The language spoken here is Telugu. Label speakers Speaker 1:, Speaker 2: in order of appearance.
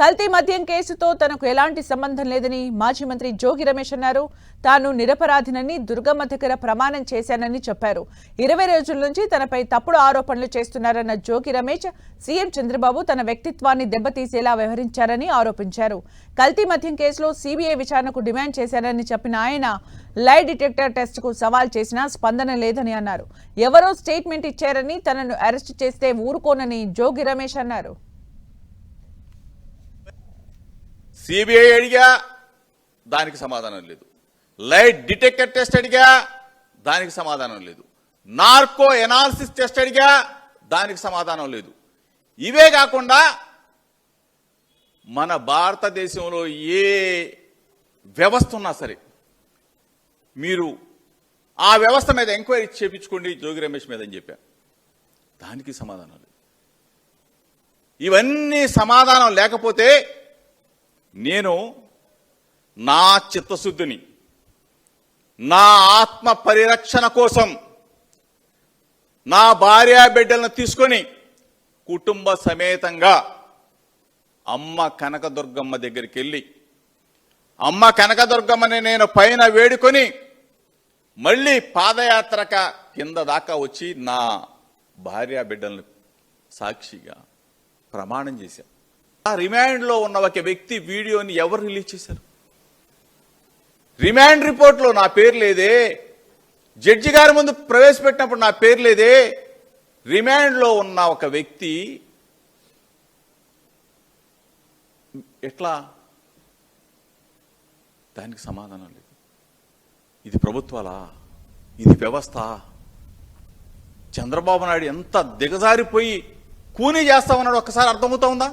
Speaker 1: కల్తీ మద్యం కేసుతో తనకు ఎలాంటి సంబంధం లేదని మాజీ మంత్రి జోగి రమేష్ అన్నారు. తాను నిరపరాధినని దుర్గమ్మ దగ్గర ప్రమాణం చేశానని చెప్పారు. ఇరవై రోజుల నుంచి తనపై తప్పుడు ఆరోపణలు చేస్తున్నారన్న జోగి రమేష్ సీఎం చంద్రబాబు తన వ్యక్తిత్వాన్ని దెబ్బతీసేలా వ్యవహరించారని ఆరోపించారు. కల్తీ మద్యం కేసులో సీబీఐ విచారణకు డిమాండ్ చేశారని చెప్పిన ఆయన లై డిటెక్టర్ టెస్ట్కు సవాల్ చేసినా స్పందన లేదని అన్నారు. ఎవరో స్టేట్మెంట్ ఇచ్చారని తనను అరెస్ట్ చేస్తే ఊరుకోనని జోగి రమేష్ అన్నారు.
Speaker 2: సిబిఐ అడిగా దానికి సమాధానం లేదు. లైట్ డిటెక్టర్ టెస్ట్ అడిగా దానికి సమాధానం లేదు. నార్కో ఎనాలిసిస్ టెస్ట్ అడిగా దానికి సమాధానం లేదు. ఇవే కాకుండా మన భారతదేశంలో ఏ వ్యవస్థ ఉన్నా సరే మీరు ఆ వ్యవస్థ మీద ఎంక్వైరీ చేపించుకోండి జోగి రమేష్ మీద అని చెప్పాను దానికి సమాధానం లేదు. ఇవన్నీ సమాధానం లేకపోతే నేను నా చిత్తశుద్ధిని నా ఆత్మ పరిరక్షణ కోసం నా భార్య బిడ్డలను తీసుకొని కుటుంబ సమేతంగా అమ్మ కనకదుర్గమ్మ దగ్గరికి వెళ్ళి అమ్మ కనకదుర్గమ్మని నేను పైన వేడుకొని మళ్ళీ పాదయాత్రక కింద దాకా వచ్చి నా భార్య బిడ్డలను సాక్షిగా ప్రమాణం చేశాను. ఆ రిమాండ్లో ఉన్న ఒక వ్యక్తి వీడియోని ఎవరు రిలీజ్ చేశారు? రిమాండ్ రిపోర్ట్లో నా పేరు లేదే. జడ్జి గారి ముందు ప్రవేశపెట్టినప్పుడు నా పేరు లేదే. రిమాండ్లో ఉన్న ఒక వ్యక్తి ఎట్లా? దానికి సమాధానం లేదు. ఇది ప్రభుత్వాలా? ఇది వ్యవస్థ? చంద్రబాబు నాయుడు ఎంత దిగజారిపోయి కూనీ చేస్తామన్నాడు? ఒక్కసారి అర్థమవుతా ఉందా?